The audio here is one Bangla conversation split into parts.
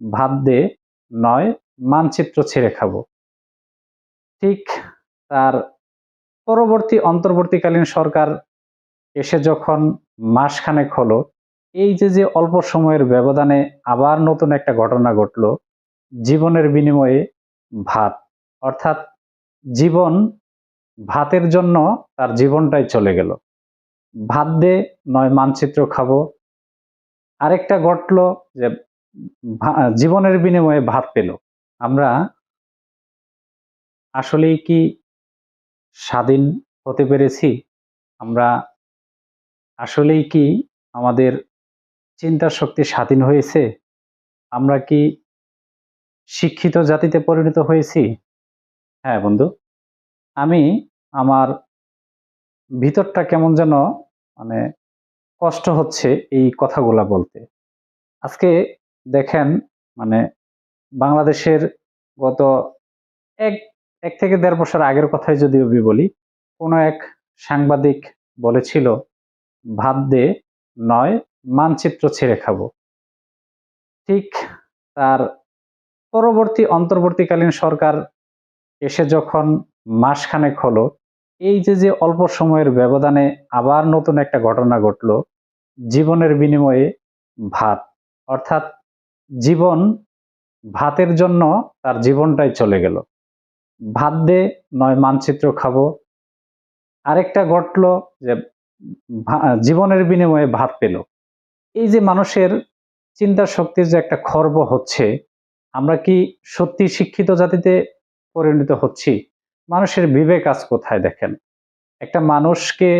ভাত দে নয়, মানচিত্র ছেড়ে খাব। ঠিক তার পরবর্তী অন্তর্বর্তীকালীন সরকার এসে যখন মাসখানেক হলো, এই যে যে, অল্প সময়ের ব্যবধানে আবার নতুন একটা ঘটনা ঘটলো, জীবনের বিনিময়ে ভাত। অর্থাৎ জীবন ভাতের জন্য তার জীবনটাই চলে গেল। ভাত দে, নয়, মানচিত্র খাব। আরেকটা ঘটলো যে জীবনের বিনিময়ে ভাত পেল। আমরা আসলেই কি স্বাধীন হতে পেরেছি? আমরা আসলেই কি আমাদের চিন্তা শক্তি স্বাধীন হয়েছে? আমরা কি শিক্ষিত জাতিতে পরিণত হয়েছি? হ্যাঁ বন্ধু, আমি আমার ভিতরটা কেমন যেন মানে কষ্ট হচ্ছে এই কথাগুলা বলতে। আজকে দেখেন মানে বাংলাদেশের গত এক এক থেকে দেড় বছর আগের কথাই যদি আমি বলি, কোনো এক সাংবাদিক বলেছিল, ভাত দে, নয়, মানচিত্র ছেড়ে খাব। ঠিক তার পরবর্তী, অন্তর্বর্তীকালীন সরকার এসে যখন মাসখানেক হলো, এই যে যে অল্প সময়ের ব্যবধানে আবার নতুন একটা ঘটনা ঘটলো, জীবনের বিনিময়ে ভাত, অর্থাৎ জীবন ভাতের জন্য তার জীবনটাই চলে গেল। ভাত দে, নয় মানচিত্র খাব। আরেকটা ঘটলো যে জীবনের বিনিময়ে ভাত পেল। এই যে মানুষের চিন্তা শক্তির যে একটা খর্ব হচ্ছে, আমরা কি সত্যি শিক্ষিত জাতিতে পরিণত হচ্ছি? মানুষের বিবেক আজ কোথায় দেখেন? একটা মানুষকে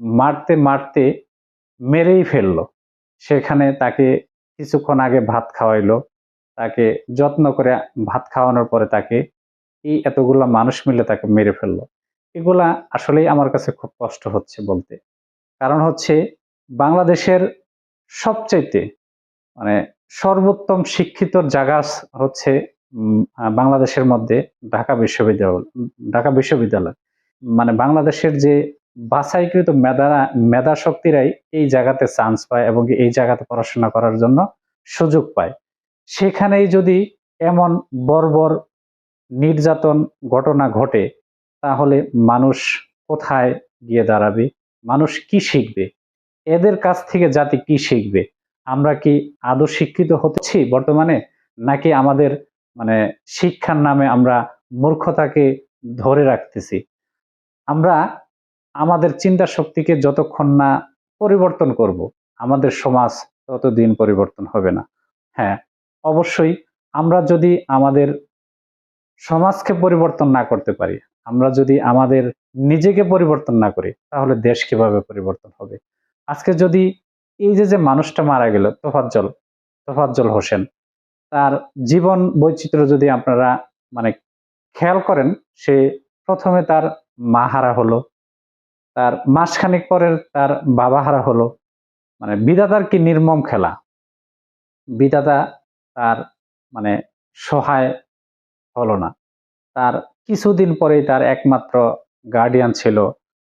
মারতে মারতে মেরেই ফেলল। সেখানে তাকে কিছুক্ষণ আগে ভাত খাওয়াইলো। তাকে যত্ন করে ভাত খাওয়ানোর পরে তাকে এই এতগুলা মানুষ মিলে তাকে মেরে ফেলল। এগুলা আসলেই আমার কাছে খুব কষ্ট হচ্ছে বলতে। কারণ হচ্ছে বাংলাদেশের সবচাইতে মানে সর্বোত্তম শিক্ষিত জায়গা হচ্ছে বাংলাদেশের মধ্যে ঢাকা বিশ্ববিদ্যালয় ঢাকা বিশ্ববিদ্যালয়। মানে বাংলাদেশের যে বাছাইকৃত মেধা মেধা শক্তিরাই এই জায়গাতে চান্স পায় এবং এই জায়গাতে পড়াশোনা করার জন্য সুযোগ পায়। সেখানেই যদি এমন বর্বর নির্যাতন ঘটনা ঘটে, তাহলে মানুষ কোথায় গিয়ে দাঁড়াবে? মানুষ কি শিখবে? এদের কাছ থেকে জাতি কি শিখবে? আমরা কি আদৌ শিক্ষিত হচ্ছি বর্তমানে? নাকি আমাদের মানে শিক্ষার নামে আমরা মূর্খতাকে ধরে রাখতেছি? আমরা আমাদের চিন্তা শক্তিকে যতক্ষণ না পরিবর্তন করব, আমাদের সমাজ ততদিন পরিবর্তন হবে না। হ্যাঁ অবশ্যই আমরা যদি আমাদের সমাজকে পরিবর্তন না করতে পারি, আমরা যদি আমাদের নিজেকে পরিবর্তন না করি, তাহলে দেশ কীভাবে পরিবর্তন হবে? আজকে যদি এই যে যে মানুষটা মারা গেল, তোফাজ্জল তোফাজ্জল হোসেন, তার জীবন বৈচিত্র্য যদি আপনারা মানে খেয়াল করেন, সে প্রথমে তার মা হারা হলো তার মাসখানেক পরের তার বাবা হারা হলো মানে বিধাতার কি নির্মম খেলা? বিধাতা তার মানে সহায় হলো না। তার কিছুদিন পরেই তার একমাত্র গার্ডিয়ান ছিল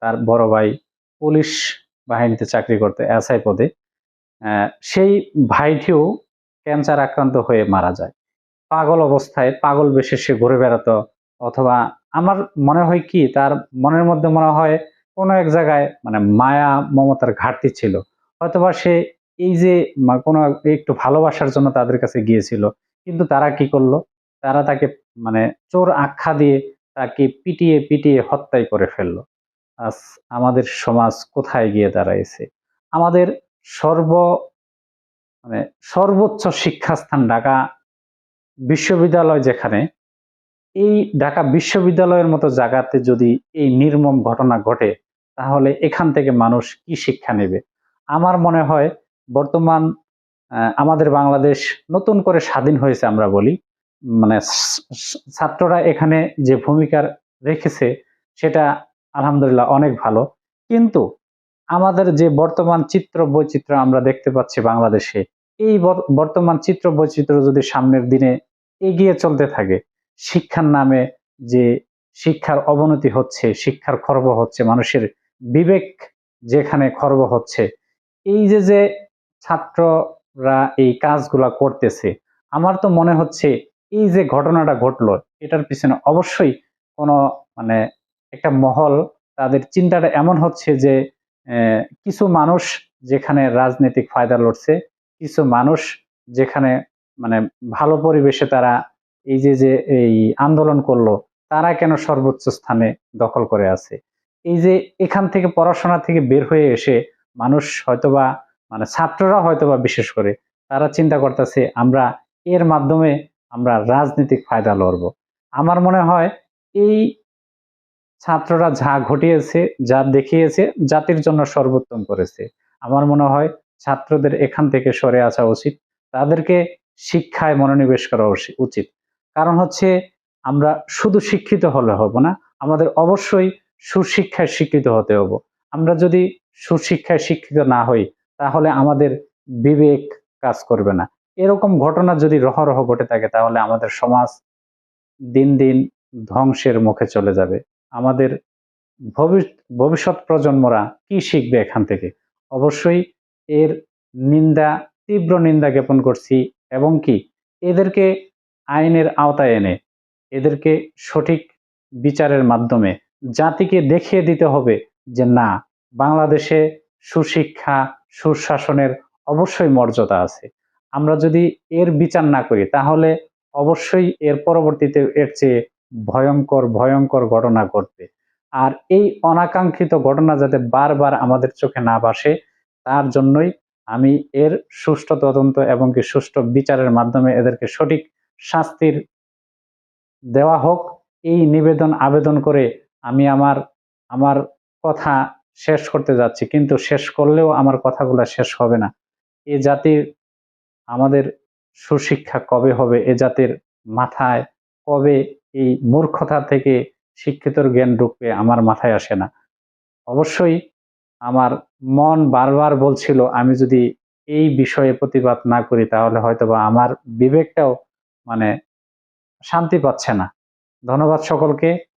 তার বড় ভাই পুলিশ বাহিনীতে চাকরি করতে, এসআই পদে। সেই ভাইটিও ক্যান্সার আক্রান্ত হয়ে মারা যায়। পাগল অবস্থায়, পাগল বেশে সে ঘুরে বেড়াতো। অথবা আমার মনে হয় কি, তার মনের মধ্যে মনে হয় কোনো এক জায়গায় মানে মায়া মমতার ঘাটতি ছিল। হয়তোবা সে এই যে কোনো একটু ভালোবাসার জন্য তাদের কাছে গিয়েছিল, কিন্তু তারা কি করল? তারা তাকে মানে চোর আখ্যা দিয়ে তাকে পিটিয়ে পিটিয়ে হত্যাই করে ফেলল। আজ আমাদের সমাজ কোথায় গিয়ে দাঁড়াইছে? আমাদের সর্ব মানে সর্বোচ্চ শিক্ষাস্থান ঢাকা বিশ্ববিদ্যালয় যেখানে, এই ঢাকা বিশ্ববিদ্যালয়ের মতো জায়গাতে যদি এই নির্মম ঘটনা ঘটে তাহলে এখান থেকে মানুষ কি শিক্ষা নেবে? আমার মনে হয় বর্তমান আমাদের বাংলাদেশ নতুন করে স্বাধীন হয়েছে আমরা বলি। মানে ছাত্ররা এখানে যে ভূমিকা রেখেছে সেটা আলহামদুলিল্লাহ অনেক ভালো। কিন্তু আমাদের যে বর্তমান চিত্র বৈচিত্র্য আমরা দেখতে পাচ্ছি বাংলাদেশে, এই বর্তমান চিত্র বৈচিত্র্য যদি সামনের দিনে এগিয়ে চলতে থাকে, শিক্ষার নামে যে শিক্ষার অবনতি হচ্ছে, শিক্ষার খর্ব হচ্ছে মানুষের বিবেক যেখানে খর্ব হচ্ছে। এই যে যে ছাত্ররা এই কাজগুলা করতেছে, আমার তো মনে হচ্ছে এই যে ঘটনাটা ঘটলো, এটার পিছনে অবশ্যই কোনো মানে একটা মহল, তাদের চিন্তাটা এমন হচ্ছে যে কিছু মানুষ যেখানে রাজনৈতিক ফায়দা লড়ছে, কিছু মানুষ যেখানে মানে ভালো পরিবেশে তারা এই যে যে এই আন্দোলন করল, তারা কেন সর্বোচ্চ স্থানে দখল করে আছে? এই যে এখান থেকে পড়াশোনা থেকে বের হয়ে এসে মানুষ হয়তোবা মানে ছাত্ররা হয়তোবা বিশেষ করে, তারা চিন্তা করতেছে, আমরা এর মাধ্যমে আমরা রাজনৈতিক ফায়দা লড়ব। আমার মনে হয় এই ছাত্ররা যা ঘটিয়েছে, যা দেখিয়েছে, জাতির জন্য সর্বোত্তম করেছে। আমার মনে হয় ছাত্রদের এখান থেকে সরে আসা উচিত। তাদেরকে শিক্ষায় মনোনিবেশ করা উচিত। কারণ হচ্ছে আমরা শুধু শিক্ষিত হলে হব না, আমাদের অবশ্যই সুশিক্ষায় শিক্ষিত হতে হব। আমরা যদি সুশিক্ষায় শিক্ষিত না হই, তাহলে আমাদের বিবেক কাজ করবে না। এরকম ঘটনা যদি রহরহ ঘটে থাকে, তাহলে আমাদের সমাজ দিন দিন ধ্বংসের মুখে চলে যাবে। আমাদের ভবিষ্যৎ প্রজন্মরা কি শিখবে এখান থেকে? অবশ্যই এর নিন্দা, তীব্র নিন্দা জ্ঞাপন করছি, এবং কি? এদেরকে আইনের আওতায় এনে, এদেরকে সঠিক বিচারের মাধ্যমে জাতিকে দেখিয়ে দিতে হবে যে না, বাংলাদেশে সুশিক্ষা, সুশাসনের অবশ্যই মর্যাদা আছে। আমরা যদি এর বিচার না করি, তাহলে অবশ্যই এর পরবর্তীতে এর চেয়ে ভয়ঙ্কর ভয়ঙ্কর ঘটনা ঘটবে। আর এই অনাকাঙ্ক্ষিত ঘটনা যাতে বারবার আমাদের চোখে না বাসে তার জন্যই আমি এর সুষ্ঠু তদন্ত এবং কি সুষ্ঠু বিচারের মাধ্যমে এদেরকে সঠিক শাস্তির দেওয়া হোক, এই নিবেদন, আবেদন করে আমি আমার আমার কথা শেষ করতে যাচ্ছি, কিন্তু শেষ করলেও আমার কথাগুলো শেষ হবে না। এ জাতির আমাদের সুশিক্ষা কবে হবে? এ জাতির মাথায় কবে এই মূর্খতা থেকে শিক্ষিতর জ্ঞান ঢুকবে? আমার মাথায় আসে না। অবশ্যই আমার মন বারবার বলছিল, আমি যদি এই বিষয়ে প্রতিবাদ না করি, তাহলে হয়তোবা আমার বিবেকটাও মানে শান্তি পাচ্ছে না। ধন্যবাদ সকলকে।